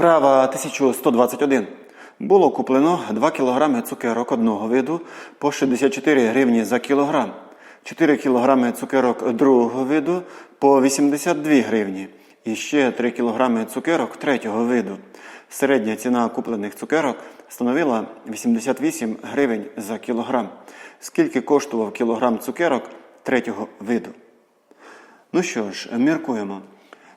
Вправа 1121. Було куплено 2 кг цукерок одного виду по 64 гривні за кілограм, 4 кг цукерок другого виду по 82 гривні і ще 3 кг цукерок третього виду. Середня ціна куплених цукерок становила 88 гривень за кілограм. Скільки коштував кілограм цукерок третього виду? Ну що ж, міркуємо.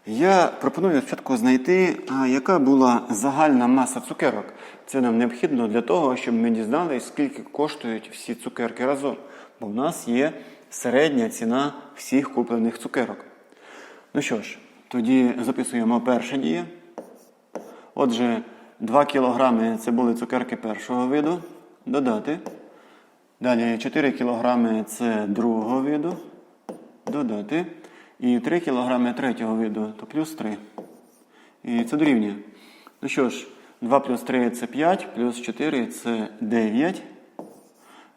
Я пропоную спочатку знайти, яка була загальна маса цукерок. Це нам необхідно для того, щоб ми дізналися, скільки коштують всі цукерки разом. Бо в нас є середня ціна всіх куплених цукерок. Ну що ж, тоді записуємо перше діє. Отже, 2 кілограми це були цукерки першого виду. Додати. Далі 4 кілограми це другого виду. Додати. І 3 кг третього виду, то плюс 3. І це дорівнює. Ну що ж, 2 плюс 3 це 5, плюс 4 це 9.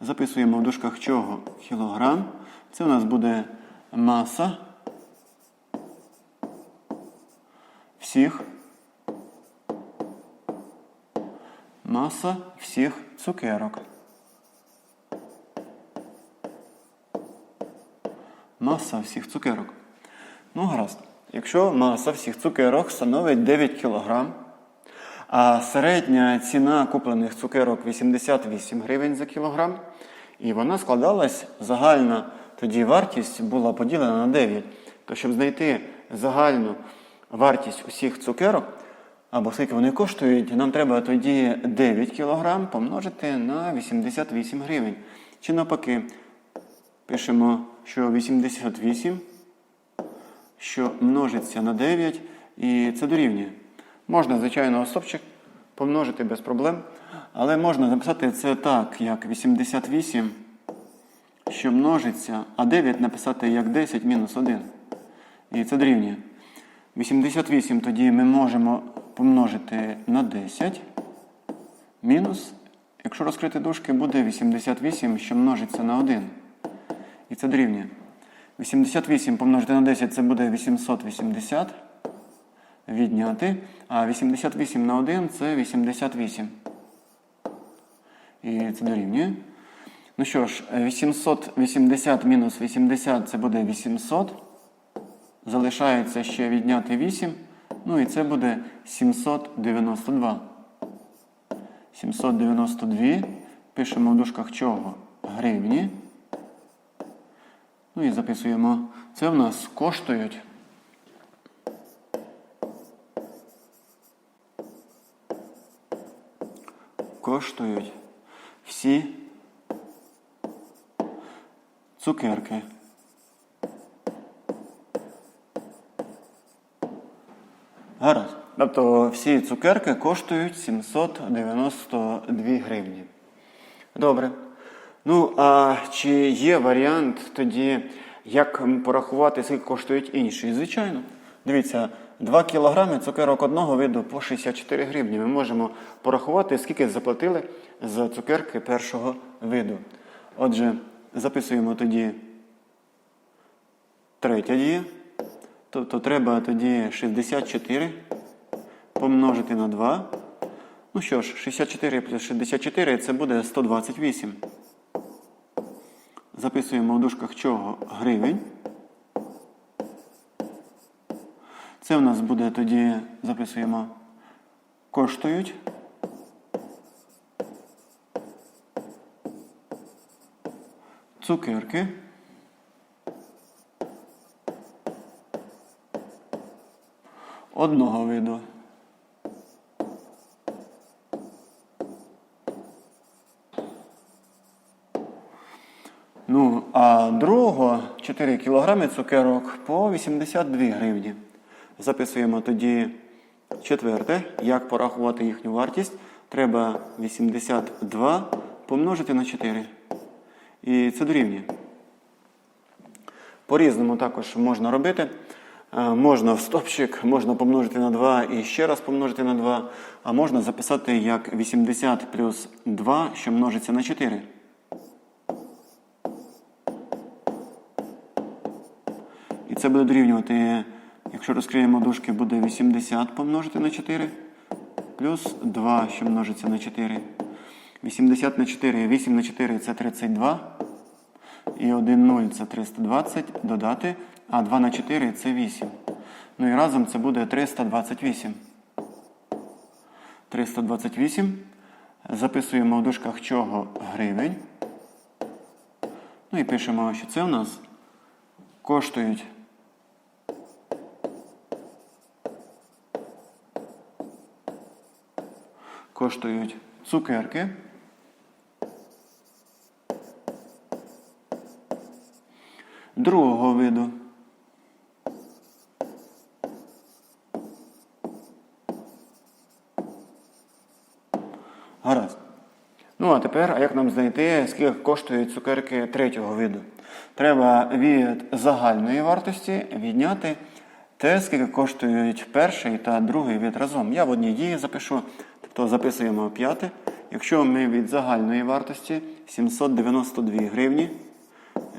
Записуємо в дужках чого? Кілограм. Це у нас буде маса всіх. Маса всіх цукерок. Маса всіх цукерок. Ну, гаразд. Якщо маса всіх цукерок становить 9 кг, а середня ціна куплених цукерок 88 гривень за кілограм, і вона складалась, загальна тоді вартість була поділена на 9. То щоб знайти загальну вартість усіх цукерок, або скільки вони коштують, нам треба тоді 9 кг помножити на 88 гривень. Чи навпаки, пишемо, що 88 що множиться на 9, і це дорівнює. Можна, звичайно, стопчик помножити без проблем, але можна записати це так, як 88, що множиться, а 9 написати як 10 мінус 1. І це дорівнює. 88 тоді ми можемо помножити на 10. Мінус, якщо розкрити дужки, буде 88, що множиться на 1. І це дорівнює. 88 помножити на 10 це буде 880. Відняти. А 88 на 1 це 88. І це дорівнює. Ну що ж, 880 мінус 80 це буде 800. Залишається ще відняти 8. Ну і це буде 792. 792. Пишемо в дужках чого? Гривні. Ну і записуємо. Це в нас коштують. Коштують всі цукерки. Гаразд. Тобто всі цукерки коштують 792 гривні. Добре. Ну, а чи є варіант тоді, як порахувати, скільки коштують інші? Звичайно. Дивіться, 2 кілограми цукерок одного виду по 64 гривні. Ми можемо порахувати, скільки заплатили за цукерки першого виду. Отже, записуємо тоді третя дія. Тобто треба тоді 64 помножити на 2. Ну що ж, 64 плюс 64 це буде 128. Записуємо в дужках чого гривень. Це в нас буде тоді, записуємо, коштують. Цукерки. Одного виду. Ну, а другого 4 кілограми цукерок по 82 гривні. Записуємо тоді четверте. Як порахувати їхню вартість? Треба 82 помножити на 4. І це дорівнює. По-різному також можна робити. Е, Можна в стопчик, можна помножити на 2 і ще раз помножити на 2. А можна записати як 80 плюс 2, що множиться на 4. Це буде дорівнювати, якщо розкриємо дужки, буде 80 помножити на 4. плюс 2, що множиться на 4. 80 на 4, 8 на 4 це 32. І 1 0 це 320 додати, а 2 на 4 це 8. Ну і разом це буде 328. 328. Записуємо в дужках чого гривень. Ну і пишемо, що це у нас коштують коштують цукерки. Другого виду. Гаразд. Ну, а тепер, а як нам знайти, скільки коштують цукерки третього виду? Треба від загальної вартості відняти те, скільки коштують перший та другий вид разом. Я в одній дії запишу, тобто записуємо п'яте. Якщо ми від загальної вартості 792 гривні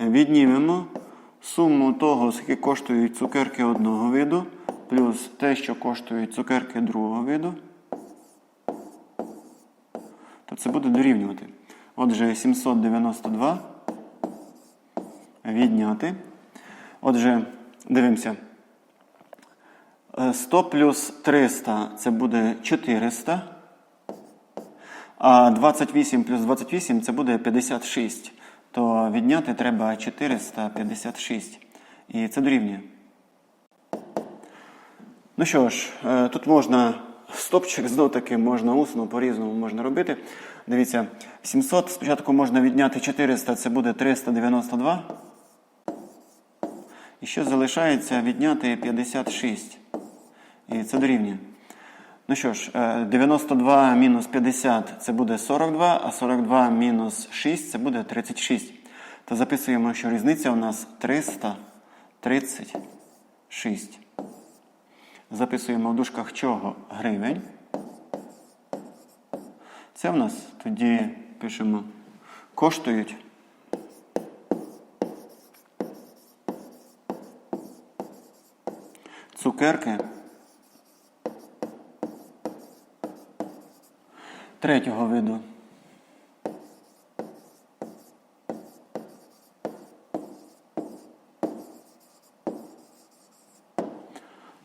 віднімемо суму того, скільки коштують цукерки одного виду, плюс те, що коштують цукерки другого виду, то це буде дорівнювати. Отже, 792 відняти. Отже, дивимося. Е, 100 плюс 300 це буде 400. А 28 плюс 28 це буде 56. То відняти треба 456. І це дорівнює. Ну що ж, е, тут можна стопчик знов таки, можна усно, по-різному можна робити. Дивіться, 700 спочатку можна відняти 400, це буде 392. І що залишається відняти 56. І це дорівнює. Ну що ж, е, 92 мінус 50 це буде 42, а 42 мінус 6 це буде 36. То записуємо, що різниця у нас 336. Записуємо в дужках чого гривень. Це в нас тоді пишемо коштують. Цукерки третього виду.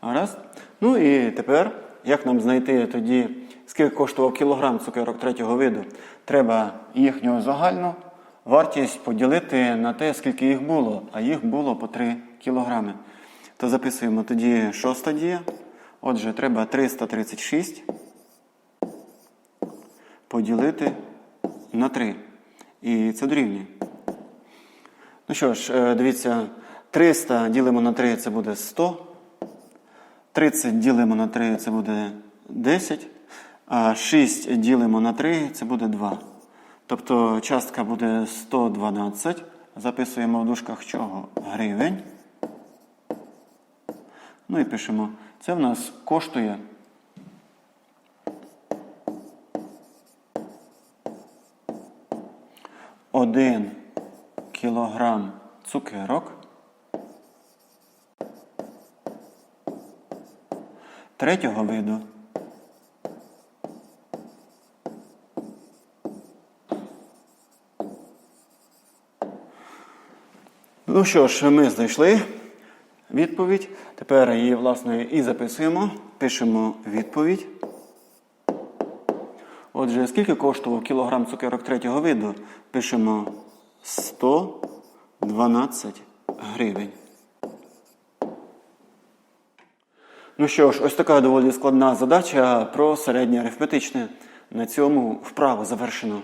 Гаразд. Ну і тепер, як нам знайти тоді, скільки коштував кілограм цукерок третього виду? Треба їхню загальну вартість поділити на те, скільки їх було, а їх було по 3 кілограми. То записуємо тоді шоста дія. Отже, треба 336 поділити на 3. І це дорівнює. Ну що ж, е, дивіться, 300 ділимо на 3, це буде 100. 30 ділимо на 3, це буде 10. А 6 ділимо на 3, це буде 2. Тобто частка буде 112. Записуємо в дужках чого? Гривень. Ну і пишемо. Це в нас коштує. Один кілограм цукерок. Третього виду. Ну що ж, ми знайшли відповідь. Тепер її, власне, і записуємо. Пишемо відповідь. Отже, скільки коштував кілограм цукерок третього виду? Пишемо 112 гривень. Ну що ж, ось така доволі складна задача про середнє арифметичне. На цьому вправо завершено.